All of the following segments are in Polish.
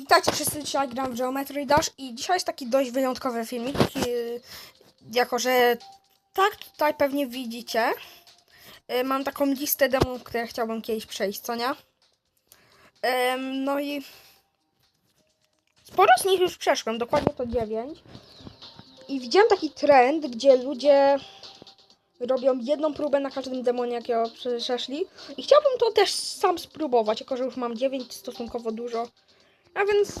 Witajcie wszyscy, dzisiaj gram w Geometry Dash i dzisiaj jest taki dość wyjątkowy filmik, jako że tak tutaj pewnie widzicie, yy, mam taką listę demów, które chciałbym kiedyś przejść, co nie? No i sporo z nich już przeszłem, dokładnie to 9 i widziałem taki trend, gdzie ludzie robią jedną próbę na każdym demonie, jakiego przeszli i chciałbym to też sam spróbować, jako że już mam 9 stosunkowo dużo. A więc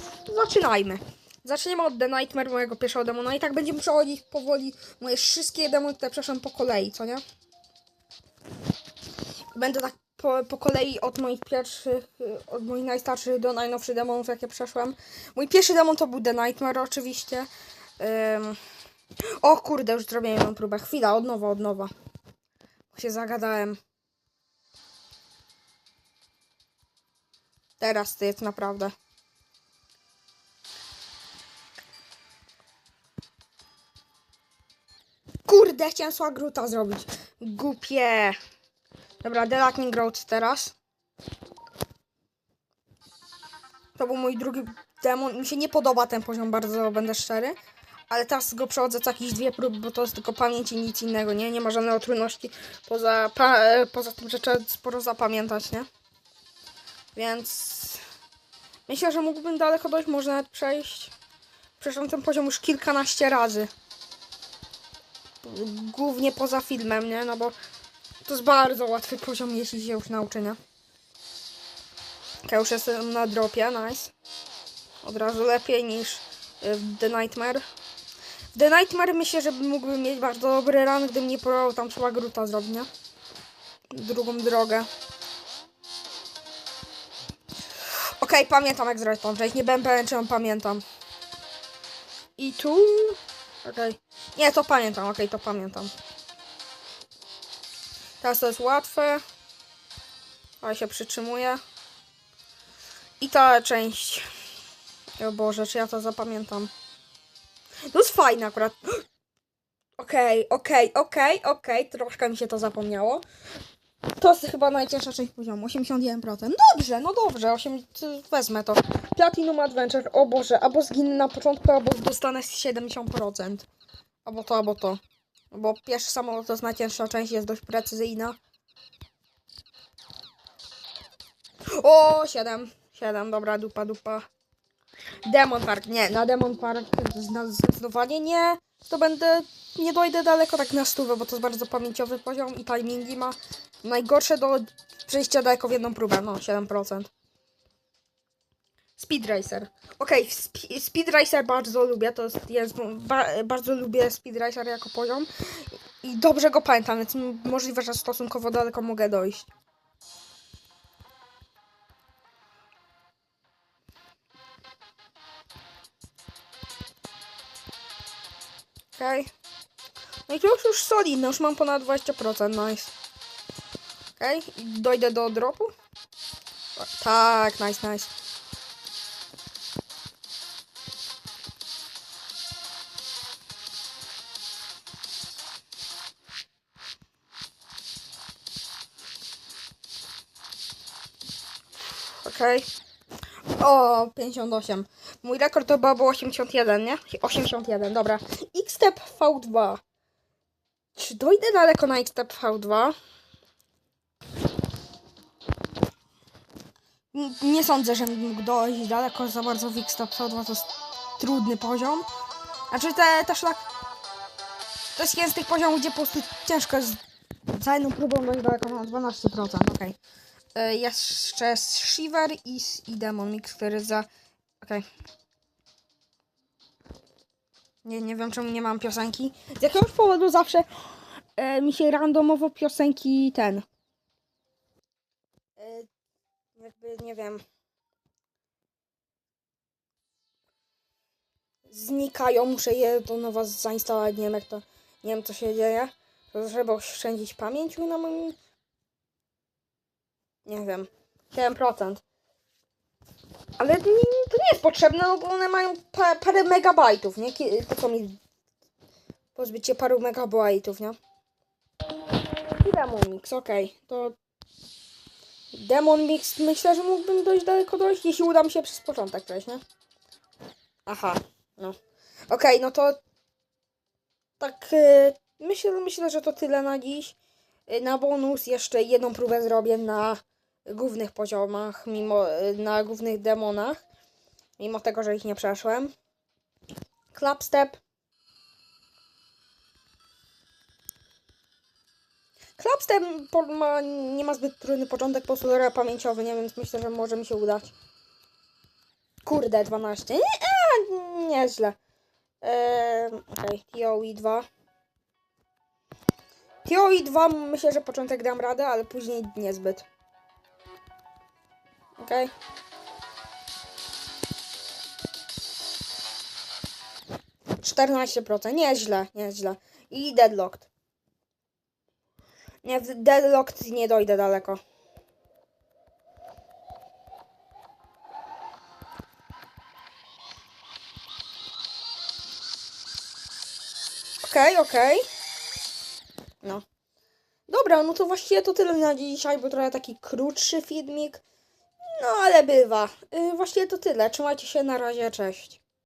zaczynajmy. Zaczniemy od The Nightmare, mojego pierwszego demona. I tak będziemy przechodzić powoli moje wszystkie demony, które przeszłem po kolei, co nie? Będę tak po, po kolei od moich pierwszych, y, od moich najstarszych do najnowszych demonów, jakie przeszłem. Mój pierwszy demon to był The Nightmare, oczywiście. Ym... O kurde, już zrobiłem próbę. Chwila, od nowa, od nowa. Się zagadałem. Teraz to jest naprawdę. Chciałem Swagruta zrobić. Głupie. Dobra, The Lightning teraz. To był mój drugi demon. Mi się nie podoba ten poziom, bardzo będę szczery. Ale teraz go przechodzę co jakieś dwie próby, bo to jest tylko pamięć i nic innego, nie? Nie ma żadnej trudności. Poza, pa, e, poza tym, że trzeba sporo zapamiętać, nie? Więc... Myślę, że mógłbym daleko dojść, można nawet przejść. Przeszedłem ten poziom już kilkanaście razy głównie poza filmem, nie? No bo to jest bardzo łatwy poziom, jeśli się już nauczy, nie? Ja już jestem na dropie, nice. Od razu lepiej niż y, w The Nightmare. W The Nightmare myślę, że mógłbym mieć bardzo dobry run, gdybym nie próbował tam trzeba gruta zrobić, nie? Drugą drogę. Okej, pamiętam jak zrobić część. Nie byłem pewien, czy ją pamiętam. I tu... Okej. Nie, to pamiętam, okej, to pamiętam. Teraz to jest łatwe. Ale się przytrzymuję. I ta część. O Boże, czy ja to zapamiętam? To jest fajne akurat. Okej, okej, okej, okej. Troszkę mi się to zapomniało. To jest chyba najcięższa część poziomu. 81%. Dobrze, no dobrze. 8, wezmę to. Platinum Adventure. O Boże, albo zginę na początku, albo dostanę 70%. Albo to, albo to. Bo pierwszy samolot to jest najcięższa część, jest dość precyzyjna. O, 7. 7, dobra, dupa, dupa. Demon Park, nie, na Demon Park zdecydowanie nie. To będę, nie dojdę daleko tak na stówę, bo to jest bardzo pamięciowy poziom i timingi ma. Najgorsze do przejścia daleko w jedną próbę, no 7%. Speed Racer. Okej, okay, Speed Racer bardzo lubię, to jest, ba, bardzo lubię Speed Racer jako poziom i dobrze go pamiętam, więc możliwe, że stosunkowo daleko mogę dojść. Okej. Okay. No i to już, już solidne, już mam ponad 20%, nice. Okej, okay. dojdę do dropu? Tak, nice, nice. Okej. O, 58. Mój rekord to chyba było 81, nie? 81, dobra. X-Step V2. Czy dojdę daleko na X-Step V2? N- Nie sądzę, że mógł dojść daleko za bardzo w X-Step V2. To jest trudny poziom. Znaczy te, też tak... To jest jeden z tych poziomów, gdzie po prostu ciężko jest za jedną próbą dojść daleko na 12%, okej. Y, Jeszcze jest Shiver i, i Demon Mix, który za... Okej. Nie, nie wiem czemu nie mam piosenki. Z jakiegoś powodu zawsze e, mi się randomowo piosenki ten. E, jakby nie wiem. Znikają, muszę je do nowa zainstalować. Nie wiem jak to. Nie wiem co się dzieje. Trzeba oszczędzić pamięć na moim. Nie wiem. 7%. Ale to nie jest potrzebne, no bo one mają pa, parę megabajtów, nie? To co mi pozbyć się paru megabajtów, nie? I Demon Mix, okej. To Demon Mix myślę, że mógłbym dość daleko dojść, jeśli uda mi się przez początek przejść, nie? Aha, no. Okej, no to tak y, myślę, myślę, że to tyle na dziś. Y, Na bonus jeszcze jedną próbę zrobię na głównych poziomach, mimo y, na głównych demonach, mimo tego, że ich nie przeszłem. Clapstep. Clapstep ma, nie ma zbyt trudny początek, po prostu pamięciowy, nie? Więc myślę, że może mi się udać. Kurde, 12. Nie, a, nieźle. Eee, Okej, TOE 2. TOE 2 myślę, że początek dam radę, ale później niezbyt. Okej. Czternaście procent, nieźle, nieźle. I deadlocked. Nie, w deadlocked nie dojdę daleko. Okej, okej. No. Dobra, no to właściwie to tyle na dzisiaj, bo trochę taki krótszy filmik. No ale bywa. Yy, właściwie to tyle. Trzymajcie się, na razie, cześć.